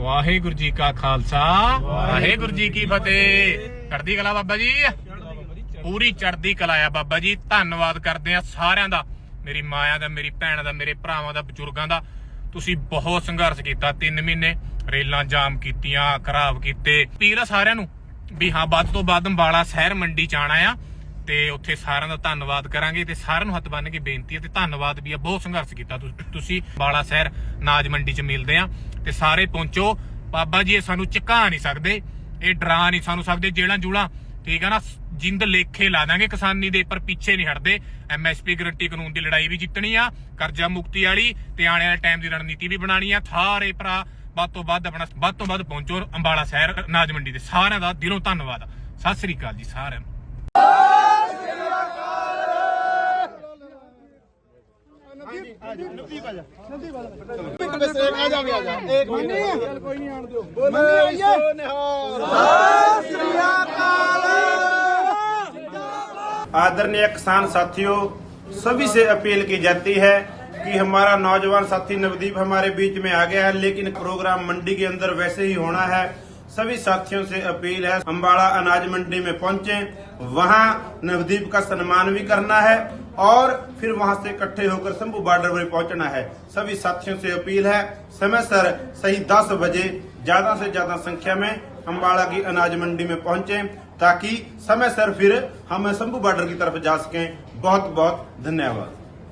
ਵਾਹਿਗੁਰੂ ਜੀ ਕਾ ਖਾਲਸਾ। ਵਾਹਿਗੁਰੂ ਜੀ ਕੀ ਫਤਿਹ। ਚੜ੍ਹਦੀ ਕਲਾ ਬਾਬਾ ਜੀ। ਪੂਰੀ ਚੜ੍ਹਦੀ ਕਲਾ ਆ ਬਾਬਾ ਜੀ। ਧੰਨਵਾਦ ਕਰਦੇ ਆ ਸਾਰਿਆਂ ਦਾ। ਮੇਰੀ ਮਾਇਆ ਦਾ, ਮੇਰੀ ਭੈਣਾਂ ਦਾ, ਮੇਰੇ ਭਰਾਵਾਂ ਦਾ, ਬਜ਼ੁਰਗਾਂ ਦਾ। ਤੁਸੀਂ ਬਹੁਤ ਸੰਘਰਸ਼ ਕੀਤਾ। 3 ਮਹੀਨੇ ਰੇਲਾਂ ਜਾਮ ਕੀਤੀਆਂ, ਖਰਾਬ ਕੀਤੇ। ਪੀਰ ਆ ਸਾਰਿਆਂ ਨੂੰ ਵੀ ਹਾਂ, ਵੱਧ ਤੋਂ ਵੱਧ ਅੰਬਾਲਾ ਸ਼ਹਿਰ ਮੰਡੀ ਚ ਆਣਾ ਆ। ਤੇ ਉੱਥੇ ਸਾਰਿਆਂ ਦਾ ਧੰਨਵਾਦ ਕਰਾਂਗੇ ਤੇ ਸਾਰਿਆਂ ਨੂੰ ਹੱਥ ਬੰਨ ਕੇ ਬੇਨਤੀ ਹੈ ਤੇ ਧੰਨਵਾਦ ਵੀ ਆ, ਬਹੁਤ ਸੰਘਰਸ਼ ਕੀਤਾ ਤੁਸੀਂ ਬਾਲਾ ਸ਼ਹਿਰ ਨਾਜ ਮੰਡੀ ਚ ਮਿਲਦੇ ਆ ਤੇ ਸਾਰੇ ਪਹੁੰਚੋ। ਬਾਬਾ ਜੀ, ਇਹ ਸਾਨੂੰ ਝੁਕਾ ਨਹੀਂ ਸਕਦੇ, ਇਹ ਡਰਾ ਨਹੀਂ ਸਾਨੂੰ ਸਕਦੇ, ਜੇਲਾਂ ਜੂਲਾਂ, ਠੀਕ ਆ ਨਾ ਜਿੰਦ ਲੇਖੇ ਲਾ ਦਾਂਗੇ ਕਿਸਾਨੀ ਦੇ, ਪਰ ਪਿੱਛੇ ਨਹੀਂ ਹਟਦੇ। ਐਮਐਸਪੀ ਗਰੰਟੀ ਕਾਨੂੰਨ ਦੀ ਲੜਾਈ ਵੀ ਜਿੱਤਣੀ ਆ, ਕਰਜ਼ਾ ਮੁਕਤੀ ਵਾਲੀ, ਤੇ ਆਉਣ ਵਾਲੇ ਟਾਈਮ ਦੀ ਰਣਨੀਤੀ ਵੀ ਬਣਾਣੀ ਆ। ਸਾਰੇ ਭਰਾ, ਵੱਧ ਤੋਂ ਵੱਧ ਆਪਣਾ, ਵੱਧ ਤੋਂ ਵੱਧ ਪਹੁੰਚੋ ਅੰਬਾਲਾ ਸ਼ਹਿਰ ਨਾਜ ਮੰਡੀ ਦੇ, ਸਾਰਿਆਂ ਦਾ ਦਿਲੋਂ ਧੰਨਵਾਦ। ਸਤਿ ਸ੍ਰੀ ਅਕਾਲ ਜੀ ਸਾਰਿਆਂ ਨੂੰ। आदरणीय किसान साथियों, सभी से अपील की जाती है कि हमारा नौजवान साथी नवदीप हमारे बीच में आ गया है, लेकिन प्रोग्राम मंडी के अंदर वैसे ही होना है। सभी साथियों से अपील है अम्बाड़ा अनाज मंडी में पहुँचे, वहाँ नवदीप का सम्मान भी करना है और फिर वहाँ से इकट्ठे होकर शंभू बॉर्डर पर पहुँचना है। सभी साथियों से अपील है, समय सर सही 10 बजे, ज़्यादा से ज़्यादा संख्या में अम्बाड़ा की अनाज मंडी में पहुँचे, ताकि समय सर फिर हम शंभू बॉर्डर की तरफ़ जा सकें। बहुत बहुत धन्यवाद।